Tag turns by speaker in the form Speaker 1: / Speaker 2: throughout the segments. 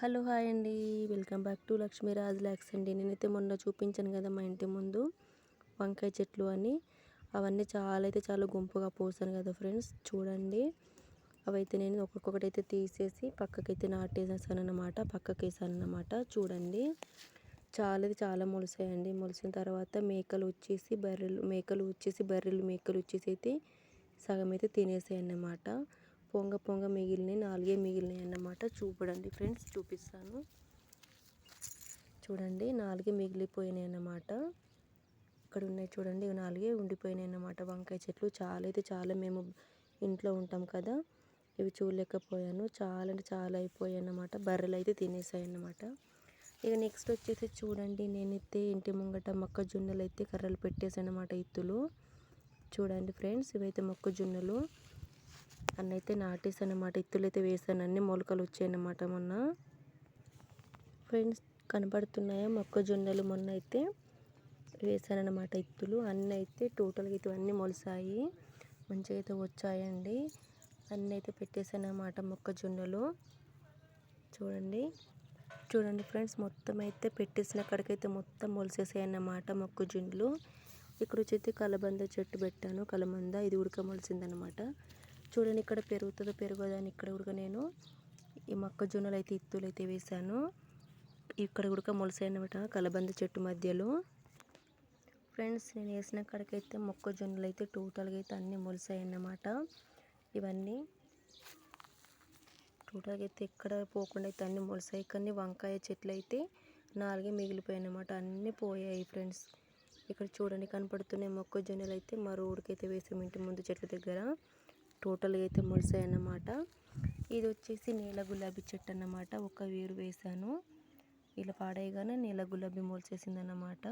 Speaker 1: Hello hi అండి. Welcome back to Lakshmiraj ల్యాక్స్ అండి. నేనైతే మొన్న చూపించాను కదా మా ఇంటి ముందు వంకాయ చెట్లు అని. అవన్నీ చాలా అయితే చాలా గుంపుగా పోసాను కదా ఫ్రెండ్స్. చూడండి. అవైతే నేను ఒక్కొక్కటి అయితే తీసేసి పక్కకైతే నాటేసేసాను అనమాట పక్కకేసాను అనమాట చూడండి. చాలా అయితే చాలా మొలిసాయండి. మొలిసిన తర్వాత మేకలు వచ్చేసి బర్రెలు మేకలు వచ్చేసి బర్రెలు మేకలు వచ్చేసి అయితే సగం అయితే తినేసాయి అన్నమాట పొంగ పొంగ మిగిలినాయి నాలుగే మిగిలినాయి అన్నమాట చూపడండి ఫ్రెండ్స్ చూపిస్తాను. చూడండి నాలుగే మిగిలిపోయినాయి అన్నమాట. ఇక్కడ ఉన్నాయి చూడండి నాలుగే ఉండిపోయినాయి అన్నమాట. వంకాయ చెట్లు చాలా అయితే చాలా మేము ఇంట్లో ఉంటాం కదా ఇవి చూడలేకపోయాను. చాలా అంటే చాలా అయిపోయాయి అన్నమాట. బర్రెలు అయితే తినేసాయి అన్నమాట. ఇక నెక్స్ట్ వచ్చేసి చూడండి నేనైతే ఇంటి ముంగట మొక్కజొన్నలు అయితే కర్రలు పెట్టేసాను అన్నమాట ఇత్తులు. చూడండి ఫ్రెండ్స్ ఇవైతే మొక్కజొన్నలు. అన్నైతే అయితే నాటేసాను అన్నమాట ఇత్తులు అయితే వేసాను అన్ని మొలకలు వచ్చాయన్నమాట మొన్న. ఫ్రెండ్స్ కనపడుతున్నాయా? మొక్కజొన్నలు మొన్న అయితే వేసానన్నమాట ఇత్తులు. అన్నీ అయితే టోటల్గా అయితే అన్నీ మొలిసాయి. మంచిగా అయితే వచ్చాయండి. అన్నీ అయితే పెట్టేశాను అన్నమాట మొక్కజొన్నలు. చూడండి. చూడండి ఫ్రెండ్స్ మొత్తం అయితే పెట్టేసిన కాడికైతే మొత్తం మొలిసేసాయి అన్నమాట మొక్కజొన్నలు. ఇక్కడ వచ్చి కలబంద చెట్టు పెట్టాను. కలబంద ఇది ఉడక మొలిసిందనమాట చూడండి ఇక్కడ పెరుగుతుందో పెరుగుదని ఇక్కడ కూడా నేను ఈ మొక్కజొన్నలు అయితే ఇత్తులు అయితే వేసాను ఇక్కడ కూడా మొలసైనమాట కలబంద చెట్టు మధ్యలో. ఫ్రెండ్స్ నేను వేసిన కాడికైతే మొక్కజొన్నలు అయితే టోటల్గా అయితే అన్నీ మొలసాయన్నమాట ఇవన్నీ టోటల్గా అయితే ఎక్కడ పోకుండా అయితే అన్నీ మొలసాయి. కానీ వంకాయ చెట్లు అయితే నాలుగే మిగిలిపోయాయి అన్నమాట. అన్నీ పోయాయి ఫ్రెండ్స్. ఇక్కడ చూడండి కనపడుతున్నాయి మొక్కజొన్నలు అయితే మా రోడ్డుకి వేసాము ఇంటి ముందు చెట్ల దగ్గర. టోటల్గా అయితే మొలిసాయి అన్నమాట. ఇది వచ్చేసి నీల గులాబీ చెట్టు అన్నమాట. ఒక వేరు వేసాను ఇలా పాడేయగానే నీల గులాబీ మొలిసేసింది అన్నమాట.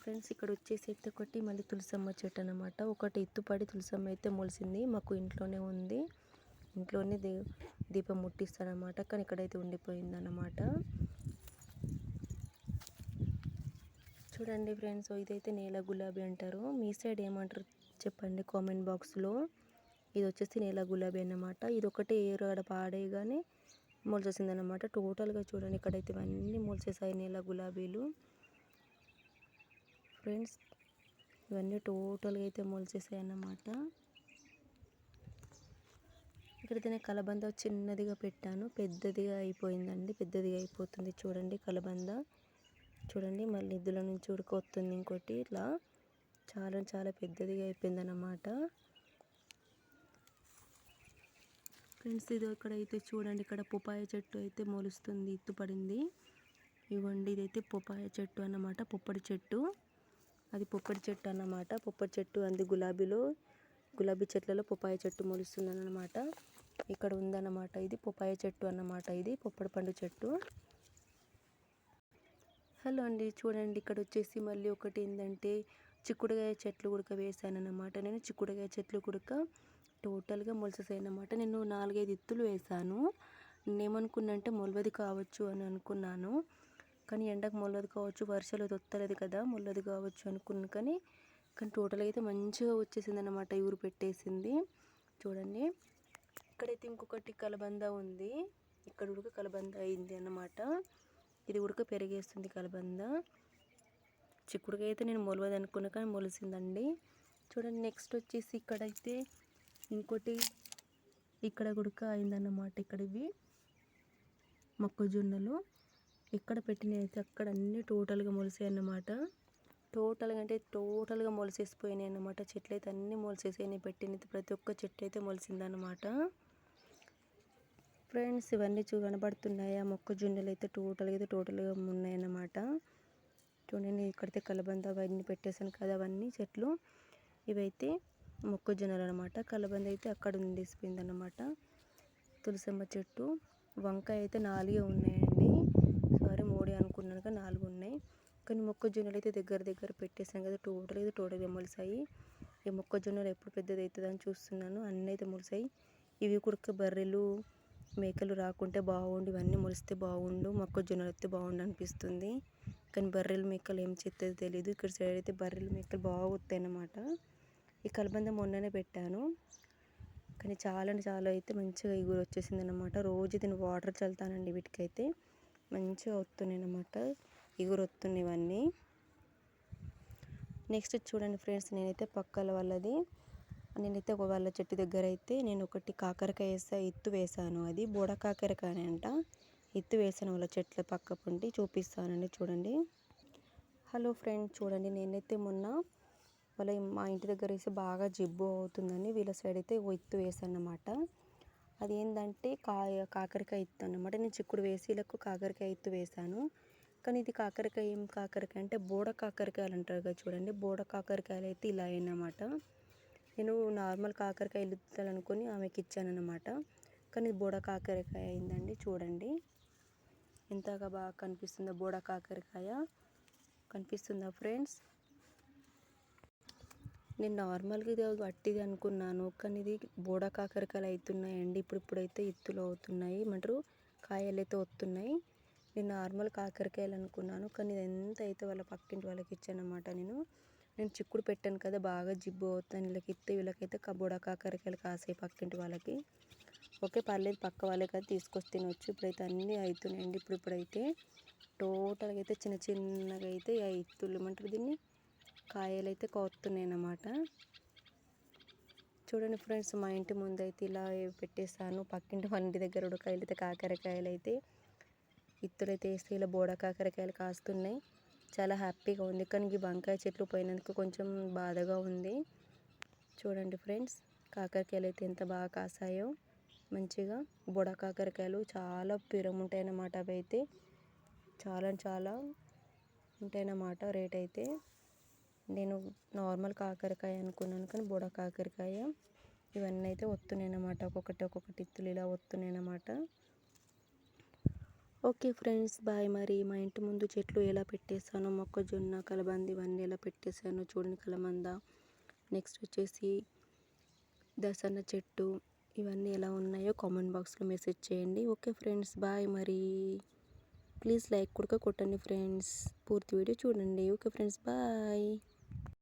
Speaker 1: ఫ్రెండ్స్ ఇక్కడ వచ్చేసి అయితే ఒకటి మళ్ళీ తులసమ్మ చెట్టు అనమాట ఒకటి ఎత్తుపడి తులసమ్మ అయితే మొలిసింది. మాకు ఇంట్లోనే ఉంది. ఇంట్లోనే దీ దీపం ముట్టిస్తానమాట కానీ ఇక్కడైతే ఉండిపోయింది అన్నమాట. చూడండి ఫ్రెండ్స్ ఇదైతే నేల గులాబీ అంటారు. మీ సైడ్ ఏమంటారు? చెప్పండి కామెంట్ బాక్స్లో. ఇది వచ్చేసి నేల గులాబీ అన్నమాట. ఇది ఒకటే ఏరుగడ పాడేయగానే మొలిచేసింది అనమాట టోటల్గా చూడండి ఇక్కడైతే ఇవన్నీ మొలిచేసాయి నేల గులాబీలు. ఫ్రెండ్స్ ఇవన్నీ టోటల్గా అయితే మొలిచేసాయి అన్నమాట. ఇక్కడైతే నేను కలబంద చిన్నదిగా పెట్టాను. పెద్దదిగా అయిపోయిందండి. పెద్దదిగా అయిపోతుంది చూడండి కలబంద. చూడండి మళ్ళీ నిధుల నుంచి ఉడకొస్తుంది ఇంకోటి. ఇట్లా చాలా చాలా పెద్దదిగా అయిపోయిందన్నమాట. ఫ్రెండ్స్ ఇది ఇక్కడైతే చూడండి ఇక్కడ పొపాయ చెట్టు అయితే మొలుస్తుంది ఇత్తుపడింది ఇవ్వండి ఇదైతే పొపాయ చెట్టు అన్నమాట పొప్పడి చెట్టు. అది పొప్పడి చెట్టు అన్నమాట పొప్పడి చెట్టు అంది గులాబీలో. గులాబీ చెట్లలో పొపాయ చెట్టు మొలుస్తుంది అన్నమాట ఇక్కడ ఉందన్నమాట ఇది పొపాయ చెట్టు అన్నమాట ఇది పొప్పడి పండు చెట్టు. హలో అండి చూడండి ఇక్కడ వచ్చేసి మళ్ళీ ఒకటి ఏంటంటే చిక్కుడుకాయ చెట్లు కుడక వేసాను అన్నమాట నేను చిక్కుడుకాయ చెట్లు కుడక టోటల్గా మొలసేసాయి అనమాట నేను నాలుగైదు ఇత్తులు వేసాను. నేనేమనుకున్నంటే మొలవది కావచ్చు అని అనుకున్నాను. కానీ ఎండకు మొలవది కావచ్చు వర్షాలు తొత్తలేదు కదా మొలవది కావచ్చు అనుకున్నాను. కానీ కానీ టోటల్గా అయితే మంచిగా వచ్చేసింది అనమాట ఊరు పెట్టేసింది. చూడండి. ఇక్కడైతే ఇంకొకటి కలబంద ఉంది. ఇక్కడ ఉడక కలబంద అయింది అన్నమాట. ఇది ఉడక పెరిగేస్తుంది కలబంద. చిక్కుడుకాయ అయితే నేను మొలవదు అనుకున్నా కానీ మొలిసిందండి. చూడండి నెక్స్ట్ వచ్చేసి ఇక్కడైతే ఇంకోటి ఇక్కడ గుడక అయిందన్నమాట ఇక్కడ ఇవి మొక్కజొన్నలు. ఎక్కడ పెట్టినవి అయితే అక్కడ అన్నీ టోటల్గా మొలిసాయి అన్నమాట. టోటల్గా అంటే టోటల్గా మొలిసేసిపోయినాయి అన్నమాట. చెట్లు అయితే అన్నీ మొలిసేసాయి. పెట్టినది ప్రతి ఒక్క చెట్టు అయితే మొలిసిందన్నమాట. ఫ్రెండ్స్ ఇవన్నీ చూ కనబడుతున్నాయి? ఆ మొక్కజొన్నలు అయితే టోటల్గా అయితే టోటల్గా ఉన్నాయన్నమాట చూడండి ఇక్కడైతే కలబంద అవన్నీ పెట్టేశాను కదా అవన్నీ చెట్లు. ఇవైతే మొక్కజొన్నలు అనమాట కలబంద అయితే అక్కడ ఉండేసిపోయింది అనమాట తులసమ్మ చెట్టు. వంకాయ అయితే నాలుగే ఉన్నాయండి. సారీ మూడే అనుకున్నాను కానీ నాలుగు ఉన్నాయి. కానీ మొక్కజొన్నలు అయితే దగ్గర దగ్గర పెట్టేశాను కదా టోటల్ అయితే టోటల్గా మొలిసాయి. ఈ మొక్కజొన్నలు ఎప్పుడు పెద్దది అవుతుంది అని చూస్తున్నాను. అన్నీ అయితే మొలిసాయి. ఇవి కుడక బర్రెలు మేకలు రాకుంటే బాగుండు. ఇవన్నీ మొలిస్తే బాగుండు మొక్కజొన్నలు అయితే బాగుండు అనిపిస్తుంది. కానీ బర్రెల మేకలు ఏం చేస్తుంది తెలియదు ఇక్కడ సైడ్ అయితే బర్రెలు మేకలు బాగా వస్తాయి అన్నమాట. ఈ కలబంద మొన్ననే పెట్టాను. కానీ చాలా అంటే చాలా అయితే మంచిగా ఇగురు వచ్చేసింది అనమాట రోజు దీన్ని వాటర్ చల్లుతానండి వీటికైతే. మంచిగా వస్తున్నాయి అనమాట ఇగురు వస్తున్నాయి ఇవన్నీ. నెక్స్ట్ చూడండి ఫ్రెండ్స్ నేనైతే పక్కల వాళ్ళది. నేనైతే ఒక వాళ్ళ చెట్టు దగ్గర అయితే నేను ఒకటి కాకరకాయ వేసా ఎత్తు వేసాను. అది బోడ కాకరకాయ అంట. ఇత్తు వేసాను వాళ్ళ చెట్ల పక్క పండి చూపిస్తానండి చూడండి. హలో ఫ్రెండ్ చూడండి నేనైతే మొన్న వాళ్ళ మా ఇంటి దగ్గర వేసి బాగా జిబ్బు అవుతుందని వీళ్ళ సైడ్ అయితే ఓ ఎత్తు వేసాను అనమాట అది ఏంటంటే కాయ కాకరకాయ ఎత్తు అనమాట నేను చిక్కుడు వేసి కాకరకాయ ఎత్తు వేసాను. కానీ ఇది కాకరకాయ ఏం కాకరకాయ అంటే బోడ కాకరకాయలు అంటారు కదా చూడండి. బోడ కాకరకాయలు అయితే ఇలా అయినమాట. నేను నార్మల్ కాకరకాయలు ఇత్తాలనుకొని ఆమెకి ఇచ్చానన్నమాట. కానీ ఇది బోడ కాకరకాయ అయిందండి చూడండి. ఎంతగా బాగా కనిపిస్తుందో బోడ కాకరకాయ? కనిపిస్తుందా ఫ్రెండ్స్? నేను నార్మల్గా ఇది వట్టిది అనుకున్నాను కానీ ఇది బోడ కాకరకాయలు అవుతున్నాయండి. ఇప్పుడు ఇప్పుడైతే ఇత్తులు అవుతున్నాయి ఏమంటారు? కాయలు అయితే వస్తున్నాయి. నేను నార్మల్ కాకరకాయలు అనుకున్నాను కానీ ఇది ఎంత అయితే వాళ్ళ పక్కింటి వాళ్ళకి ఇచ్చానమాట నేను. నేను చిక్కుడు పెట్టాను కదా బాగా జిబ్బు అవుతాను వీళ్ళకి ఇస్తే వీళ్ళకైతే బోడ కాకరకాయలు కాసాయి పక్కింటి వాళ్ళకి. ఓకే పర్లేదు పక్క వాళ్ళకి అయితే తీసుకొచ్చి తినవచ్చు ఇప్పుడైతే అన్నీ అవుతున్నాయండి ఇప్పుడు ఇప్పుడైతే టోటల్గా అయితే చిన్న చిన్నగా అయితే అవుతులు ఏమంటారు దీన్ని? కాయలు అయితే కోస్తున్నాయి అన్నమాట. చూడండి ఫ్రెండ్స్ మా ఇంటి ముందు అయితే ఇలా పెట్టేసాను పక్కింటి వంటి దగ్గర ఉడకాయలు అయితే కాకరకాయలు అయితే ఇత్తులు అయితే వేస్తే ఇలా బోడ కాకరకాయలు కాస్తున్నాయి. చాలా హ్యాపీగా ఉంది. కానీ ఈ వంకాయ చెట్లు పోయినందుకు కొంచెం బాధగా ఉంది. చూడండి ఫ్రెండ్స్ కాకరకాయలు అయితే ఎంత బాగా కాసాయో. మంచిగా బుడ కాకరకాయలు చాలా పిరం ఉంటాయి అన్నమాట అవి అయితే. చాలా చాలా ఉంటాయన్నమాట రేట్ అయితే. నేను నార్మల్ కాకరకాయ అనుకున్నాను కానీ బుడ కాకరకాయ ఇవన్నీ అయితే వస్తున్నాయి అన్నమాట ఒక్కొక్కటి ఒక్కొక్కటి ఇత్తులు ఇలా వస్తున్నాయి అన్నమాట ఓకే ఫ్రెండ్స్ బాయ్ మరి. మా ఇంటి ముందు చెట్లు ఎలా పెట్టేశాను మొక్కజొన్న కలబంద ఇవన్నీ ఎలా పెట్టేశాను చూడండి కలబంద. నెక్స్ట్ వచ్చేసి దసన్న చెట్టు. ఇవన్నీ ఎలా ఉన్నాయో కామెంట్ బాక్స్లో మెసేజ్ చేయండి. ఓకే ఫ్రెండ్స్ బాయ్ మరి. ప్లీజ్ లైక్ కూడా కొట్టండి ఫ్రెండ్స్. పూర్తి వీడియో చూడండి. Okay friends bye.